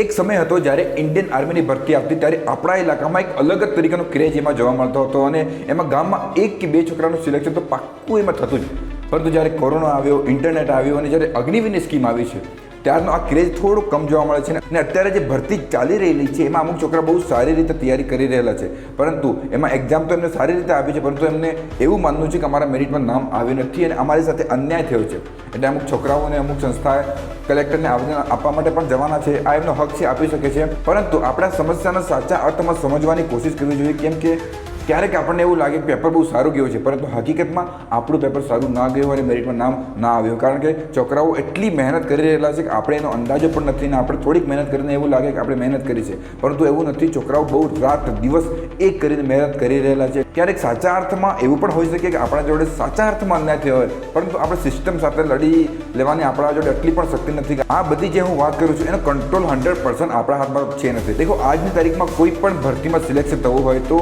એક સમય હતો જ્યારે ઇન્ડિયન આર્મીની ભરતી આવતી ત્યારે આપણા ઇલાકામાં એક અલગ જ તરીકેનો ક્રેઝ એમાં જોવા મળતો હતો અને એમાં ગામમાં એક કે બે છોકરાનું સિલેક્શન તો પાક્કું એમાં થતું જ. પરંતુ જ્યારે કોરોના આવ્યો, ઇન્ટરનેટ આવ્યો અને જ્યારે અગ્નિવીરની સ્કીમ આવી છે, ત્યારનો આ ક્રેઝ થોડો કમ જોવા મળે છે અને અત્યારે જે ભરતી ચાલી રહેલી છે, એમાં અમુક છોકરા બહુ સારી રીતે તૈયારી કરી રહેલા છે. પરંતુ એમાં એક્ઝામ તો એમને સારી રીતે આપી છે, પરંતુ એમને એવું માનવું છે કે અમારા મેરિટમાં નામ આવ્યું નથી અને અમારી સાથે અન્યાય થયો છે. એટલે અમુક છોકરાઓને અમુક સંસ્થાએ કલેક્ટરને આવેદન આપવા માટે પણ જવાના છે. આ એમનો હક છે, આપી શકે છે. પરંતુ આપણે સમસ્યાના સાચા અર્થમાં સમજવાની કોશિશ કરવી જોઈએ. કેમ કે ક્યારેક આપણને એવું લાગે કે પેપર બહુ સારું ગયું છે, પરંતુ હકીકતમાં આપણું પેપર સારું ના ગયું અને મેરિટમાં નામ ના આવ્યું. કારણ કે છોકરાઓ એટલી મહેનત કરી રહેલા છે કે આપણે એનો અંદાજો પણ નથી ને આપણે થોડીક મહેનત કરીને એવું લાગે કે આપણે મહેનત કરી છે. પરંતુ એવું નથી, છોકરાઓ બહુ રાત દિવસ એક કરીને મહેનત કરી રહેલા છે. ક્યારેક સાચા અર્થમાં એવું પણ હોઈ શકે કે આપણા જોડે સાચા અર્થમાં અન્યાય થયો હોય, પરંતુ આપણે સિસ્ટમ સાથે લડી લેવાની આપણા જોડે એટલી પણ શક્તિ નથી. આ બધી જે હું વાત કરું છું, એનો કંટ્રોલ હંડ્રેડ પર્સન્ટ આપણા હાથમાં છે નથી. દેખો, આજની તારીખમાં કોઈ પણ ભરતીમાં સિલેક્શન થવું હોય તો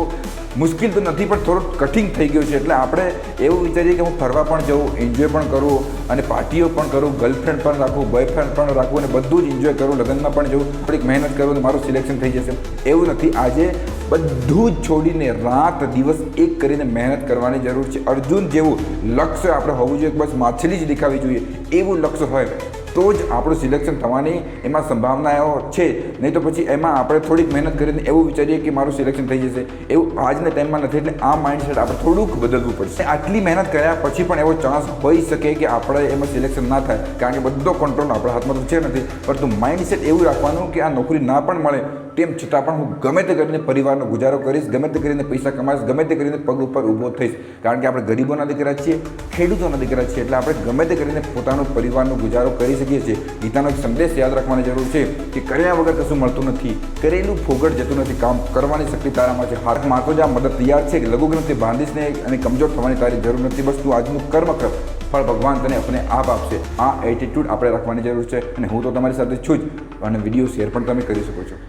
મુશ્કેલ તો નથી, પણ થોડું કઠિન થઈ ગયું છે. એટલે આપણે એવું વિચારીએ કે હું ફરવા પણ જઉં એન્જોય પણ કરું અને પાર્ટીઓ પણ કરું ગર્લફ્રેન્ડ પણ રાખું બોયફ્રેન્ડ પણ રાખું અને બધું જ એન્જોય કરું, લગ્નમાં પણ જવું થોડીક મહેનત કરું મારું સિલેક્શન થઈ જશે. એવું નથી. આજે બધું જ છોડીને રાત, દિવસ એક કરીને મહેનત કરવાની જરૂર છે. અર્જુન જેવું લક્ષ્ય આપણે હોવું જોઈએ બસ માછલી જ દેખાવી જોઈએ. એવું લક્ષ્ય હોય. તો જ આપણું સિલેક્શન થવાની એમાં સંભાવનાઓ છે. નહીં તો પછી એમાં આપણે થોડીક મહેનત કરીને એવું વિચારીએ કે મારું સિલેક્શન થઈ જશે. એવું આજના ટાઈમમાં નથી, એટલે આ માઇન્ડસેટ આપણે થોડુંક બદલવું પડશે. આટલી મહેનત કર્યા પછી પણ એવો ચાન્સ હોઈ શકે કે આપણે એમાં સિલેક્શન ના થાય. કારણ કે બધો કંટ્રોલ આપણા હાથમાં તો છે નથી. પરંતુ માઇન્ડસેટ એવું રાખવાનું કે આ નોકરી ના પણ મળે તેમ છતાં પણ હું ગમે તે કરીને પરિવારનો ગુજારો કરીશ, ગમે તે કરીને પૈસા કમાઈશ, ગમે તે કરીને પગ ઉપર ઊભો થઈશ. કારણ કે આપણે ગરીબોના દીકરા છીએ, ખેડૂતોના દીકરા છીએ, એટલે આપણે ગમે તે કરીને પોતાનો પરિવારનો ગુજારો કરી શકીએ છીએ. ગીતાનો એક સંદેશ યાદ રાખવાની જરૂર છે કે કર્યા વગર કશું મળતું નથી, કરેલું ફોગટ જતું નથી, કામ કરવાની શક્તિ તારામાં છે. હાથમાં તો જ આ મદદ તૈયાર છે કે લઘુગ્રંથિ બાંધીશને અને કમજોર થવાની તારી જરૂર નથી. બસ તું આજનું કર્મ કર. ફળ ભગવાન તને આપણે આપ આપશે. આ એટીટ્યૂડ આપણે રાખવાની જરૂર છે અને હું તો તમારી સાથે છું જ અને વીડિયો શેર પણ તમે કરી શકો છો.